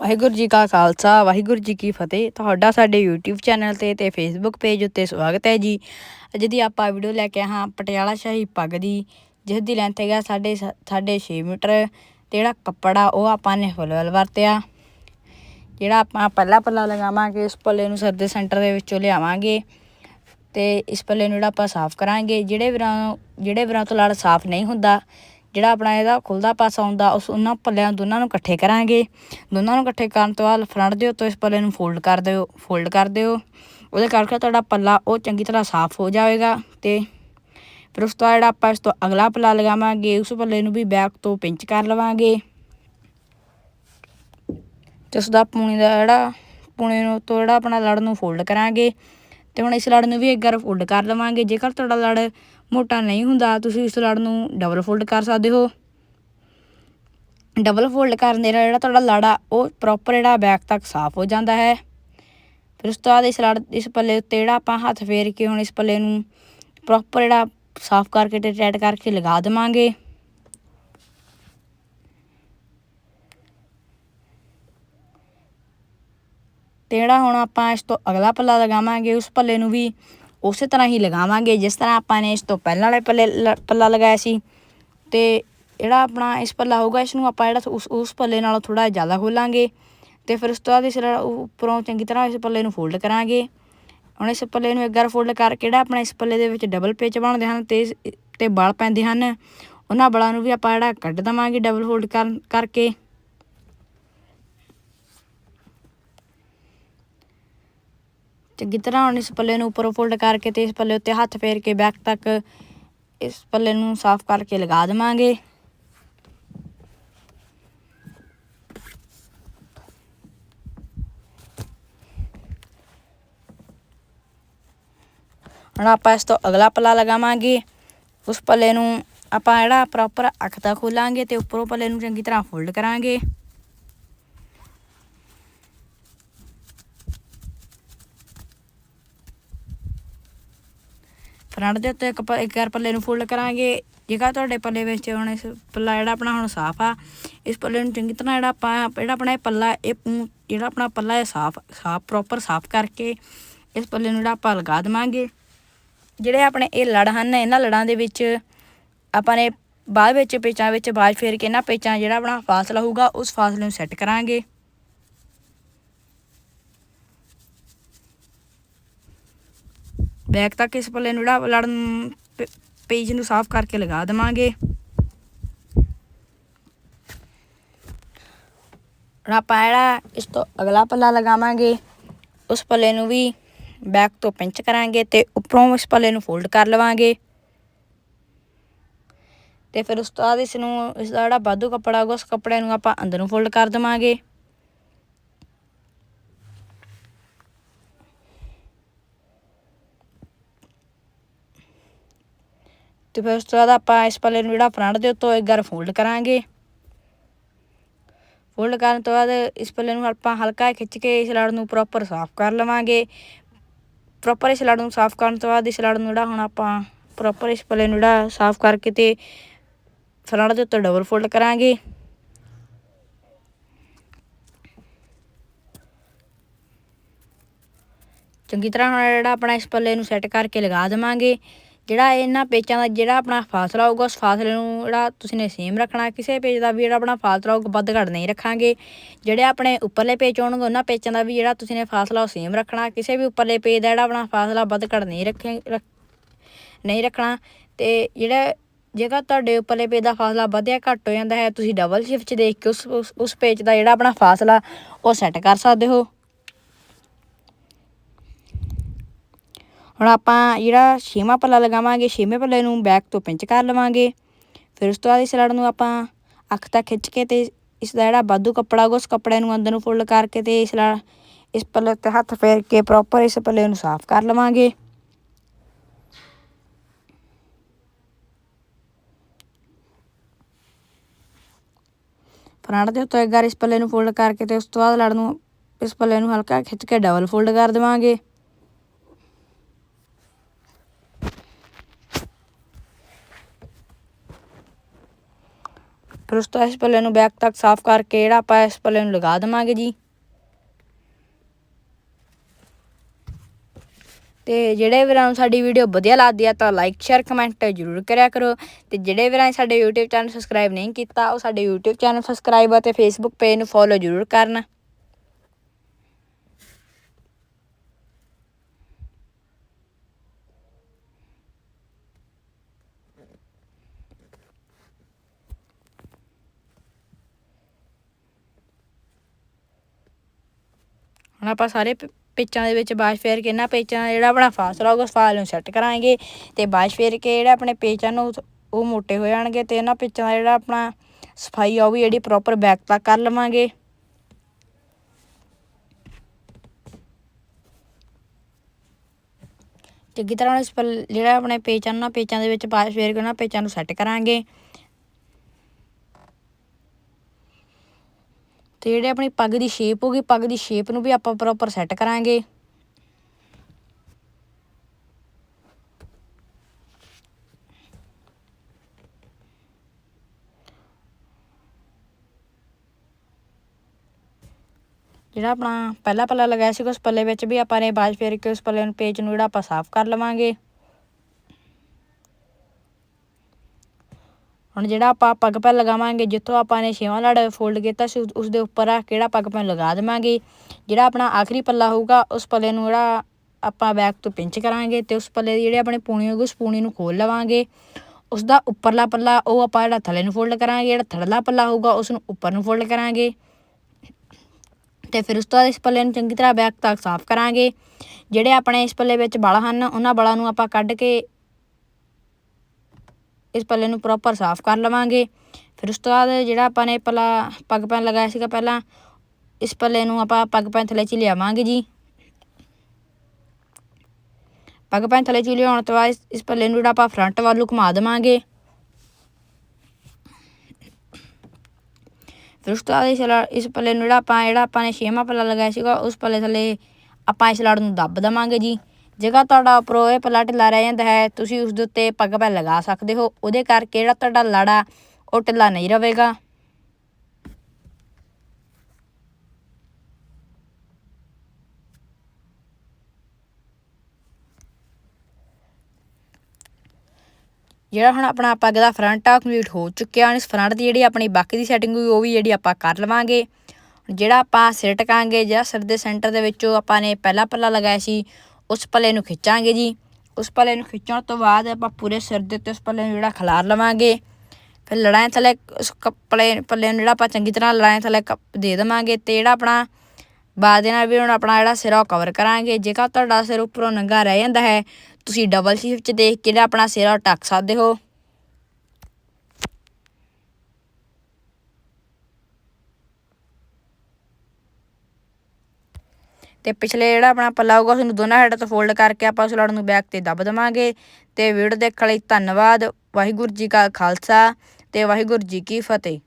ਵਾਹਿਗੁਰੂ ਜੀ ਕਾ ਖਾਲਸਾ, ਵਾਹਿਗੁਰੂ ਜੀ ਕੀ ਫਤਿਹ। ਤੁਹਾਡਾ ਸਾਡੇ YouTube ਚੈਨਲ ਤੇ ਤੇ Facebook ਪੇਜ ਉੱਤੇ ਸਵਾਗਤ ਹੈ ਜੀ। ਅੱਜ ਦੀ ਆਪਾਂ ਵੀਡੀਓ ਲੈ ਕੇ ਆਏ ਹਾਂ ਪਟਿਆਲਾ ਸ਼ਾਹੀ ਪੱਗ ਦੀ, ਜਿਸ ਦੀ ਲੈਂਥ ਹੈਗਾ ਸਾਡੇ ਸਾਡੇ 6 ਮੀਟਰ ਤੇ ਜਿਹੜਾ ਕੱਪੜਾ ਉਹ ਆਪਾਂ ਨੇ ਫੁੱਲ ਵਰਤਿਆ। ਜਿਹੜਾ ਆਪਾਂ ਪਹਿਲਾ ਪੱਲਾ ਲਗਾਵਾਂਗੇ ਉਸ ਪੱਲੇ ਨੂੰ ਸਰਦੇ ਸੈਂਟਰ ਦੇ ਵਿੱਚੋਂ ਲਿਆਵਾਂਗੇ ਤੇ ਇਸ ਪੱਲੇ ਨੂੰ ਜਿਹੜਾ ਆਪਾਂ ਸਾਫ਼ ਕਰਾਂਗੇ। ਜਿਹੜੇ ਵੀਰਾਂ ਜਿਹੜੇ ਵੀਰਾਂ ਤੋਂ ਲੜ ਸਾਫ਼ ਨਹੀਂ ਹੁੰਦਾ ਜਿਹੜਾ ਆਪਣਾ ਇਹਦਾ ਖੁੱਲਦਾ ਪਾਸਾ ਹੁੰਦਾ, ਉਸ ਉਹਨਾਂ ਪੱਲਿਆਂ ਦੋਨਾਂ ਨੂੰ ਇਕੱਠੇ ਕਰਾਂਗੇ। ਦੋਨਾਂ ਨੂੰ ਇਕੱਠੇ ਕਰਨ ਤੋਂ ਬਾਅਦ ਫਰੰਟ ਦੇ ਉੱਤੋਂ ਇਸ ਪੱਲੇ ਨੂੰ ਫੋਲਡ ਕਰ ਦਿਓ ਫੋਲਡ ਕਰ ਦਿਓ। ਉਹਦੇ ਕਰਕੇ ਤੁਹਾਡਾ ਪੱਲਾ ਉਹ ਚੰਗੀ ਤਰ੍ਹਾਂ ਸਾਫ਼ ਹੋ ਜਾਵੇਗਾ ਤੇ ਫਿਰ ਉਸ ਤੋਂ ਬਾਅਦ ਜਿਹੜਾ ਆਪਾਂ ਇਸ ਤੋਂ ਅਗਲਾ ਪੱਲਾ ਲਗਾਵਾਂਗੇ, ਉਸ ਪੱਲੇ ਨੂੰ ਵੀ ਬੈਕ ਤੋਂ ਪਿੰਚ ਕਰ ਲਵਾਂਗੇ। ਤੇ ਉਸ ਦਾ ਪੂਣੀ ਦਾ ਜਿਹੜਾ, ਪੂਣੇ ਨੂੰ ਤੋਂ ਜਿਹੜਾ ਆਪਣਾ ਲੜ ਨੂੰ ਫੋਲਡ ਕਰਾਂਗੇ। ਤੇ ਹੁਣ ਇਸ ਲੜ ਨੂੰ ਵੀ ਇੱਕ ਵਾਰ ਫੋਲਡ ਕਰ ਲਵਾਂਗੇ। ਜੇਕਰ ਤੁਹਾਡਾ ਲੜ ਮੋਟਾ ਨਹੀਂ ਹੁੰਦਾ। ਤੁਸੀਂ ਇਸ ਲੜ ਨੂੰ ਡਬਲ ਫੋਲਡ ਕਰ ਸਕਦੇ ਹੋ। ਡਬਲ ਫੋਲਡ ਕਰਨ ਦੇ ਨਾਲ ਜਿਹੜਾ ਤੁਹਾਡਾ ਲੜ ਆ, ਉਹ ਪ੍ਰੋਪਰ ਜਿਹੜਾ ਬੈਕ ਤੱਕ ਸਾਫ਼ ਹੋ ਜਾਂਦਾ ਹੈ। ਫਿਰ ਉਸ ਤੋਂ ਬਾਅਦ ਇਸ ਲੜ, ਇਸ ਪੱਲੇ ਉੱਤੇ ਜਿਹੜਾ ਆਪਾਂ ਹੱਥ ਫੇਰ ਕੇ ਹੁਣ ਇਸ ਪੱਲੇ ਨੂੰ ਪ੍ਰੋਪਰ ਜਿਹੜਾ ਸਾਫ਼ ਕਰਕੇ ਤੇ ਟਾਈਟ ਕਰਕੇ ਲਗਾ ਦੇਵਾਂਗੇ। ਤੇ ਜਿਹੜਾ ਹੁਣ ਆਪਾਂ ਇਸ ਤੋਂ ਅਗਲਾ ਪੱਲਾ ਲਗਾਵਾਂਗੇ, ਉਸ ਪੱਲੇ ਨੂੰ ਵੀ ਉਸੇ ਤਰ੍ਹਾਂ ਹੀ ਲਗਾਵਾਂਗੇ, ਜਿਸ ਤਰ੍ਹਾਂ ਆਪਾਂ ਨੇ ਇਸ ਤੋਂ ਪਹਿਲਾਂ ਵਾਲੇ ਪੱਲੇ ਲ- ਪੱਲਾ ਲਗਾਇਆ ਸੀ। ਤੇ ਜਿਹੜਾ ਆਪਣਾ ਇਸ ਪੱਲਾ ਹੋਊਗਾ, ਇਸ ਨੂੰ ਆਪਾਂ ਜਿਹੜਾ ਉਸ ਉਸ ਪੱਲੇ ਨਾਲੋਂ ਥੋੜਾ ਜ਼ਿਆਦਾ ਖੋਲਾਂਗੇ। ਤੇ ਫਿਰ ਉਸ ਤੋਂ ਬਾਅਦ ਇਸ ਉੱਪਰੋਂ ਚੰਗੀ ਤਰ੍ਹਾਂ ਇਸ ਪੱਲੇ ਨੂੰ ਫੋਲਡ ਕਰਾਂਗੇ। ਹੁਣ ਇਸ ਪੱਲੇ ਨੂੰ ਇੱਕ ਵਾਰ ਫੋਲਡ ਕਰਕੇ ਜਿਹੜਾ ਆਪਣਾ ਇਸ ਪੱਲੇ ਦੇ ਵਿੱਚ ਡਬਲ ਪੇਚ ਬਣਦੇ ਹਨ ਤੇ ਤੇ ਬਲ ਪੈਂਦੇ ਹਨ, ਉਹਨਾਂ ਬਲਾਂ ਨੂੰ ਵੀ ਆਪਾਂ ਜਿਹੜਾ ਕੱਢ ਦਵਾਂਗੇ ਡਬਲ ਫੋਲਡ ਕਰਨ, ਕਰਕੇ। ਚੰਗੀ ਤਰ੍ਹਾਂ ਹੁਣ ਇਸ ਪੱਲੇ ਨੂੰ ਉੱਪਰੋਂ ਫੋਲਡ ਕਰਕੇ ਤੇ ਇਸ ਪੱਲੇ ਉੱਤੇ ਹੱਥ ਫੇਰ ਕੇ ਬੈਕ ਤੱਕ ਇਸ ਪੱਲੇ ਨੂੰ ਸਾਫ਼ ਕਰਕੇ ਲਗਾ ਦੇਵਾਂਗੇ। ਹੁਣ ਆਪਾਂ ਇਸ ਤੋਂ ਅਗਲਾ ਪੱਲਾ ਲਗਾਵਾਂਗੇ। ਉਸ ਪੱਲੇ ਨੂੰ ਆਪਾਂ ਜਿਹੜਾ ਪ੍ਰੋਪਰ ਅੱਖ ਦਾ ਖੋਲਾਂਗੇ ਤੇ ਉੱਪਰੋਂ ਪੱਲੇ ਨੂੰ ਚੰਗੀ ਤਰ੍ਹਾਂ ਫੋਲਡ ਕਰਾਂਗੇ। ਫਰੰਟ ਦੇ ਉੱਤੇ ਇੱਕ ਇੱਕ ਵਾਰ ਪੱਲੇ ਨੂੰ ਫੋਲਡ ਕਰਾਂਗੇ। ਜੇਕਰ ਤੁਹਾਡੇ ਪੱਲੇ ਵਿੱਚ ਹੁਣ ਇਸ ਪੱਲਾ ਜਿਹੜਾ ਆਪਣਾ ਹੁਣ ਸਾਫ਼ ਆ, ਇਸ ਪੱਲੇ ਨੂੰ ਚੰਗੀ ਤਰ੍ਹਾਂ ਜਿਹੜਾ ਆਪਾਂ, ਜਿਹੜਾ ਆਪਣਾ ਇਹ ਪੱਲਾ, ਇਹ ਪੂੰ- ਜਿਹੜਾ ਆਪਣਾ ਪੱਲਾ ਇਹ ਸਾਫ਼ ਸਾਫ਼ ਪ੍ਰੋਪਰ ਸਾਫ਼ ਕਰਕੇ ਇਸ ਪੱਲੇ ਨੂੰ ਜਿਹੜਾ ਆਪਾਂ ਲਗਾ ਦੇਵਾਂਗੇ। ਜਿਹੜੇ ਆਪਣੇ ਇਹ ਲੜ ਹਨ, ਇਹਨਾਂ ਲੜਾਂ ਦੇ ਵਿੱਚ ਆਪਾਂ ਨੇ ਬਾਅਦ ਵਿੱਚ, ਪੇਚਾਂ ਵਿੱਚ ਬਾਜ ਫੇਰ ਕੇ ਇਹਨਾਂ ਪੇਚਾਂ, ਜਿਹੜਾ ਆਪਣਾ ਫਾਸਲਾ ਹੋਊਗਾ, ਉਸ ਫਾਸਲੇ ਨੂੰ ਸੈੱਟ ਕਰਾਂਗੇ। ਬੈਕ ਤੱਕ ਇਸ ਪੱਲੇ ਨੂੰ ਜਿਹੜਾ ਲੜਨ ਨੂੰ ਪੇਜ ਨੂੰ ਸਾਫ਼ ਕਰਕੇ ਲਗਾ ਦੇਵਾਂਗੇ। ਹੁਣ ਆਪਾਂ ਜਿਹੜਾ ਇਸ ਤੋਂ ਅਗਲਾ ਪੱਲਾ ਲਗਾਵਾਂਗੇ, ਉਸ ਪੱਲੇ ਨੂੰ ਵੀ ਬੈਕ ਤੋਂ ਪਿੰਚ ਕਰਾਂਗੇ ਤੇ ਉੱਪਰੋਂ ਇਸ ਪੱਲੇ ਨੂੰ ਫੋਲਡ ਕਰ ਲਵਾਂਗੇ। ਤੇ ਫਿਰ ਉਸ ਤੋਂ ਬਾਅਦ ਇਸ ਨੂੰ, ਇਸ ਦਾ ਜਿਹੜਾ ਵਾਧੂ ਕੱਪੜਾ ਹੋਊਗਾ ਉਸ ਕੱਪੜੇ ਨੂੰ ਆਪਾਂ ਅੰਦਰ ਨੂੰ ਫੋਲਡ ਕਰ ਦੇਵਾਂਗੇ। ਤੇ ਫਿਰ ਉਸ ਤੋਂ ਬਾਅਦ ਆਪਾਂ ਇਸ ਪੱਲੇ ਨੂੰ ਜਿਹੜਾ ਫਰੰਟ ਦੇ ਉੱਤੋਂ ਇੱਕ ਵਾਰ ਫੋਲਡ ਕਰਾਂਗੇ। ਫੋਲਡ ਕਰਨ ਤੋਂ ਬਾਅਦ ਇਸ ਪੱਲੇ ਨੂੰ ਆਪਾਂ ਹਲਕਾ ਖਿੱਚ ਕੇ ਇਸ ਲੜ ਨੂੰ ਪ੍ਰੋਪਰ ਸਾਫ਼ ਕਰ ਲਵਾਂਗੇ। ਪ੍ਰੋਪਰ ਇਸ ਲੜ ਨੂੰ ਸਾਫ਼ ਕਰਨ ਤੋਂ ਬਾਅਦ ਇਸ ਲੜ ਨੂੰ ਜਿਹੜਾ ਹੁਣ ਆਪਾਂ ਪ੍ਰੋਪਰ ਇਸ ਪੱਲੇ ਨੂੰ ਜਿਹੜਾ ਸਾਫ਼ ਕਰਕੇ ਤੇ ਫਰੰਟ ਦੇ ਉੱਤੇ ਡਬਲ ਫੋਲਡ ਕਰਾਂਗੇ। ਚੰਗੀ ਤਰ੍ਹਾਂ ਹੁਣ ਜਿਹੜਾ ਆਪਣਾ ਇਸ ਪੱਲੇ ਨੂੰ ਸੈੱਟ ਕਰਕੇ ਲਗਾ ਦੇਵਾਂਗੇ। ਜਿਹੜਾ ਇਹਨਾਂ ਪੇਚਾਂ ਦਾ ਜਿਹੜਾ ਆਪਣਾ ਫਾਸਲਾ ਹੋਊਗਾ, ਉਸ ਫਾਸਲੇ ਨੂੰ ਜਿਹੜਾ ਤੁਸੀਂ ਨੇ ਸੇਮ ਰੱਖਣਾ, ਕਿਸੇ ਪੇਜ ਦਾ ਵੀ ਜਿਹੜਾ ਆਪਣਾ ਫਾਸਲਾ ਹੋਊਗਾ, ਵੱਧ ਘੱਟ ਨਹੀਂ ਰੱਖਾਂਗੇ। ਜਿਹੜੇ ਆਪਣੇ ਉੱਪਰਲੇ ਪੇਚ ਹੋਣਗੇ, ਉਹਨਾਂ ਪੇਚਾਂ ਦਾ ਵੀ ਜਿਹੜਾ ਤੁਸੀਂ ਨੇ ਫਾਸਲਾ ਉਹ ਸੇਮ ਰੱਖਣਾ। ਕਿਸੇ ਵੀ ਉੱਪਰਲੇ ਪੇਜ ਦਾ ਜਿਹੜਾ ਆਪਣਾ ਫਾਸਲਾ ਵੱਧ ਘੱਟ ਨਹੀਂ ਰੱਖੇ, ਰੱਖ- ਨਹੀਂ ਰੱਖਣਾ। ਤੇ ਜਿਹੜਾ, ਜੇਕਰ ਤੁਹਾਡੇ ਉੱਪਰਲੇ ਪੇਜ ਦਾ ਫਾਸਲਾ ਵਧਿਆ ਘੱਟ ਹੋ ਜਾਂਦਾ ਹੈ, ਤੁਸੀਂ ਡਬਲ ਸ਼ਿਫਟ 'ਚ ਦੇਖ ਕੇ ਉਸ- ਉਸ ਪੇਜ ਦਾ ਜਿਹੜਾ ਆਪਣਾ ਫਾਸਲਾ ਉਹ ਸੈੱਟ ਕਰ ਸਕਦੇ ਹੋ। ਹੁਣ ਆਪਾਂ ਜਿਹੜਾ ਛੇਵਾਂ ਪੱਲਾ ਲਗਾਵਾਂਗੇ, ਛੇਵੇਂ ਪੱਲੇ ਨੂੰ ਬੈਕ ਤੋਂ ਪਿੰਚ ਕਰ ਲਵਾਂਗੇ। ਫਿਰ ਉਸ ਤੋਂ ਬਾਅਦ ਇਸ ਲੜ ਨੂੰ ਆਪਾਂ ਅੱਖ ਤੱਕ ਖਿੱਚ ਕੇ ਤੇ ਇਸ ਦਾ ਜਿਹੜਾ ਵਾਧੂ ਕੱਪੜਾ ਉਸ ਕੱਪੜੇ ਨੂੰ ਅੰਦਰ ਨੂੰ ਫੋਲਡ ਕਰਕੇ ਤੇ ਇਸ ਲੜ ਇਸ ਪੱਲੇ ਉੱਤੇ ਹੱਥ ਫੇਰ ਕੇ ਪ੍ਰੋਪਰ ਇਸ ਪੱਲੇ ਨੂੰ ਸਾਫ਼ ਕਰ ਲਵਾਂਗੇ। ਫਰੰਟ ਦੇ ਉੱਤੇ ਇੱਕ ਵਾਰ ਇਸ ਪੱਲੇ ਨੂੰ ਫੋਲਡ ਕਰਕੇ ਤੇ ਉਸ ਤੋਂ ਬਾਅਦ ਲੜ ਨੂੰ ਇਸ ਪੱਲੇ ਨੂੰ ਹਲਕਾ ਖਿੱਚ ਕੇ ਡਬਲ ਫੋਲਡ ਕਰ ਦੇਵਾਂਗੇ। ਫਿਰ ਉਸ ਤੋਂ ਇਸ ਪੱਲੇ ਨੂੰ ਬੈਕ ਤੱਕ ਸਾਫ਼ ਕਰਕੇ ਜਿਹੜਾ ਆਪਾਂ ਇਸ ਪੱਲੇ ਨੂੰ ਲਗਾ ਦੇਵਾਂਗੇ ਜੀ। ਤੇ ਜਿਹੜੇ ਵੀਰਾਂ ਨੂੰ ਸਾਡੀ ਵੀਡੀਓ ਵਧੀਆ ਲੱਗਦੀ ਆ ਤਾਂ ਲਾਈਕ ਸ਼ੇਅਰ ਕਮੈਂਟ ਜ਼ਰੂਰ ਕਰਿਆ ਕਰੋ। ਤੇ ਜਿਹੜੇ ਵੀਰਾਂ ਨੇ ਸਾਡੇ YouTube ਚੈਨਲ ਸਬਸਕ੍ਰਾਈਬ ਨਹੀਂ ਕੀਤਾ, ਉਹ ਸਾਡੇ YouTube ਚੈਨਲ ਸਬਸਕ੍ਰਾਈਬ ਅਤੇ Facebook ਪੇਜ ਨੂੰ ਫੋਲੋ ਜ਼ਰੂਰ ਕਰਨ। ਹੁਣ ਆਪਾਂ ਸਾਰੇ ਪੇਚਾਂ ਦੇ ਵਿੱਚ ਬਾਸ਼ ਫੇਰ ਕੇ ਇਹਨਾਂ ਪੇਚਾਂ ਜਿਹੜਾ ਆਪਣਾ ਫਾਸਲਾ ਹੋਊਗਾ, ਉਸ ਫਾਸਲੇ ਨੂੰ ਸੈੱਟ ਕਰਾਂਗੇ ਤੇ ਬਾਸ਼ ਫੇਰ ਕੇ ਜਿਹੜਾ ਆਪਣੇ ਪੇਚਾਂ ਨੂੰ ਉਹ ਮੋਟੇ ਹੋ ਜਾਣਗੇ ਤੇ ਇਹਨਾਂ ਪੇਚਾਂ ਦਾ ਜਿਹੜਾ ਆਪਣਾ ਸਫ਼ਾਈ ਆ, ਉਹ ਵੀ ਜਿਹੜੀ ਪ੍ਰੋਪਰ ਬੈਕ ਤੱਕ ਕਰ ਲਵਾਂਗੇ। ਚੰਗੀ ਤਰ੍ਹਾਂ ਇਸ ਪੱਲ, ਜਿਹੜਾ ਆਪਣੇ ਪੇਚਾਂ ਹਨ ਉਹਨਾਂ ਪੇਚਾਂ ਦੇ ਵਿੱਚ ਬਾਸ਼ ਫੇਰ ਕੇ ਉਹਨਾਂ ਪੇਚਾਂ ਨੂੰ ਸੈੱਟ ਕਰਾਂਗੇ। ਤੇ ਜਿਹੜੇ ਆਪਣੀ ਪੱਗ ਦੀ ਸ਼ੇਪ ਹੋਗੀ ਪੱਗ ਦੀ ਸ਼ੇਪ ਨੂੰ ਵੀ ਆਪਾਂ ਪ੍ਰੋਪਰ ਸੈੱਟ ਕਰਾਂਗੇ। ਜਿਹੜਾ ਆਪਣਾ ਪਹਿਲਾ ਪੱਲਾ ਲਗਾਇਆ ਸੀ, ਉਸ ਪੱਲੇ ਵਿੱਚ ਵੀ ਆਪਾਂ ਨੇ ਬਾਜ ਫੇਰ ਕੇ ਉਸ ਪੱਲੇ ਨੂੰ ਪੇਜ ਨੂੰ ਜਿਹੜਾ ਆਪਾਂ ਸਾਫ਼ ਕਰ ਲਵਾਂਗੇ। ਹੁਣ ਜਿਹੜਾ ਆਪਾਂ ਪੱਗ ਪੈਨ ਲਗਾਵਾਂਗੇ, ਜਿੱਥੋਂ ਆਪਾਂ ਨੇ ਛੇਵਾਂ ਲੜ ਫੋਲਡ ਕੀਤਾ ਸੀ, ਉਸ ਦੇ ਉੱਪਰ ਆ ਕਿਹੜਾ ਪੱਗ ਪੈਨ ਲਗਾ ਦੇਵਾਂਗੇ। ਜਿਹੜਾ ਆਪਣਾ ਆਖਰੀ ਪੱਲਾ ਹੋਊਗਾ, ਉਸ ਪੱਲੇ ਨੂੰ ਜਿਹੜਾ ਆਪਾਂ ਬੈਕ ਤੋਂ ਪਿੰਚ ਕਰਾਂਗੇ ਤੇ ਉਸ ਪੱਲੇ ਦੀ ਜਿਹੜੀ ਆਪਣੀ ਪੂਣੀ ਹੋਊਗੀ, ਉਸ ਪੂਣੀ ਨੂੰ ਖੋਲ ਲਵਾਂਗੇ। ਉਸ ਦਾ ਉੱਪਰਲਾ ਪੱਲਾ, ਉਹ ਆਪਾਂ ਜਿਹੜਾ ਥੱਲੇ ਨੂੰ ਫੋਲਡ ਕਰਾਂਗੇ, ਜਿਹੜਾ ਥੱਲੜਾ ਪੱਲਾ ਹੋਊਗਾ, ਉਸ ਨੂੰ ਉੱਪਰ ਨੂੰ ਫੋਲਡ ਕਰਾਂਗੇ। ਤੇ ਫਿਰ ਉਸ ਤੋਂ ਬਾਅਦ ਇਸ ਪੱਲੇ ਨੂੰ ਚੰਗੀ ਤਰ੍ਹਾਂ ਬੈਕ ਤੱਕ ਸਾਫ਼ ਕਰਾਂਗੇ। ਜਿਹੜੇ ਆਪਣੇ ਇਸ ਪੱਲੇ ਵਿੱਚ ਬਲ ਹਨ, ਉਹਨਾਂ ਬਲਾਂ ਨੂੰ ਆਪਾਂ ਕੱਢ ਕੇ ਇਸ ਪੱਲੇ ਨੂੰ ਪ੍ਰੋਪਰ ਸਾਫ਼ ਕਰ ਲਵਾਂਗੇ। ਫਿਰ ਉਸ ਤੋਂ ਬਾਅਦ ਜਿਹੜਾ ਆਪਾਂ ਨੇ ਪੱਲਾ ਪੱਗ ਪੈਨ ਲਗਾਇਆ ਸੀਗਾ ਪਹਿਲਾਂ, ਇਸ ਪੱਲੇ ਨੂੰ ਆਪਾਂ ਪੱਗ ਪੈਨ ਥੱਲੇ ਚ ਲਿਆਵਾਂਗੇ ਜੀ। ਪੱਗ ਪੈਨ ਥੱਲੇ ਚ ਲਿਆਉਣ ਤੋਂ ਬਾਅਦ ਇਸ- ਪੱਲੇ ਨੂੰ ਜਿਹੜਾ ਆਪਾਂ ਫਰੰਟ ਵੱਲ ਨੂੰ ਘੁਮਾ ਦੇਵਾਂਗੇ। ਫਿਰ ਉਸ ਤੋਂ ਬਾਅਦ ਇਸ ਲੜ- ਇਸ ਪੱਲੇ ਨੂੰ ਜਿਹੜਾ ਆਪਾਂ ਜਿਹੜਾ ਆਪਾਂ ਨੇ ਛੇਵਾਂ ਪੱਲਾ ਲਗਾਇਆ ਸੀਗਾ, ਉਸ ਪੱਲੇ ਥੱਲੇ ਆਪਾਂ ਇਸ ਲੜ ਨੂੰ ਦੱਬ ਦੇਵਾਂਗੇ ਜੀ। ਜੇਕਰ ਤੁਹਾਡਾ ਉੱਪਰੋਂ ਇਹ ਪੱਲਾ ਢਿੱਲਾ ਰਹਿ ਜਾਂਦਾ ਹੈ, ਤੁਸੀਂ ਉਸ ਦੇ ਉੱਤੇ ਪੱਗ ਪੈ ਲਗਾ ਸਕਦੇ ਹੋ। ਉਹਦੇ ਕਰਕੇ ਜਿਹੜਾ ਤੁਹਾਡਾ ਲਾੜਾ, ਉਹ ਢਿੱਲਾ ਨਹੀਂ ਰਹੇਗਾ। ਜਿਹੜਾ ਹੁਣ ਆਪਣਾ ਪੱਗ ਦਾ ਫਰੰਟ ਆ ਕੰਪਲੀਟ ਹੋ ਚੁੱਕਿਆ। ਹੁਣ ਇਸ ਫਰੰਟ ਦੀ ਜਿਹੜੀ ਆਪਣੀ ਬਾਕੀ ਦੀ ਸੈਟਿੰਗ ਹੋਈ, ਉਹ ਵੀ ਜਿਹੜੀ ਆਪਾਂ ਕਰ ਲਵਾਂਗੇ। ਜਿਹੜਾ ਆਪਾਂ ਸਿਰ ਟਕਾਂਗੇ, ਜਿਹੜਾ ਸਿਰ ਦੇ ਸੈਂਟਰ ਦੇ ਵਿੱਚੋਂ ਆਪਾਂ ਨੇ ਪਹਿਲਾ ਪੱਲਾ ਲਗਾਇਆ ਸੀ ਉਸ ਪੱਲੇ ਨੂੰ ਖਿੱਚਾਂਗੇ ਜੀ। ਉਸ ਪੱਲੇ ਨੂੰ ਖਿੱਚਣ ਤੋਂ ਬਾਅਦ ਆਪਾਂ ਪੂਰੇ ਸਿਰ ਦੇ ਉੱਤੇ ਉਸ ਪੱਲੇ ਨੂੰ ਜਿਹੜਾ ਖਿਲਾਰ ਲਵਾਂਗੇ। ਫਿਰ ਲੜਾਈ ਥੱਲੇ ਉਸ ਕੱਪੜੇ ਪੱਲੇ ਨੂੰ ਜਿਹੜਾ ਆਪਾਂ ਚੰਗੀ ਤਰ੍ਹਾਂ ਲੜਾਈ ਥੱਲੇ ਕੱਪ- ਦੇ ਦੇਵਾਂਗੇ ਤੇ ਜਿਹੜਾ ਆਪਣਾ ਬਾਅਦ ਦੇ ਨਾਲ ਵੀ ਹੁਣ ਆਪਣਾ ਜਿਹੜਾ ਸਿਰ ਉਹ ਕਵਰ ਕਰਾਂਗੇ। ਜੇਕਰ ਤੁਹਾਡਾ ਸਿਰ ਉੱਪਰੋਂ ਨੰਗਾ ਰਹਿ ਜਾਂਦਾ ਹੈ, ਤੁਸੀਂ ਡਬਲ ਸ਼ੀਫਟ 'ਚ ਦੇਖ ਕੇ ਜਿਹੜਾ ਆਪਣਾ ਸਿਰ ਉਹ ਢੱਕ ਸਕਦੇ ਹੋ। ਤੇ ਪਿਛਲੇ ਜਿਹੜਾ ਆਪਣਾ ਪੱਲਾ ਹੋਊਗਾ ਉਸ ਨੂੰ ਦੋਨਾਂ ਸਾਈਡਾਂ ਤੋਂ ਫੋਲਡ ਕਰਕੇ ਆਪਾਂ ਉਸ ਲੜ ਨੂੰ ਬੈਕ ਤੇ ਦੱਬ ਦੇਵਾਂਗੇ। ਤੇ ਵੀਡੀਓ ਦੇਖਣ ਲਈ ਧੰਨਵਾਦ। ਵਾਹਿਗੁਰੂ ਜੀ ਕਾ ਖਾਲਸਾ ਤੇ ਵਾਹਿਗੁਰੂ ਜੀ ਕੀ ਫਤਿਹ।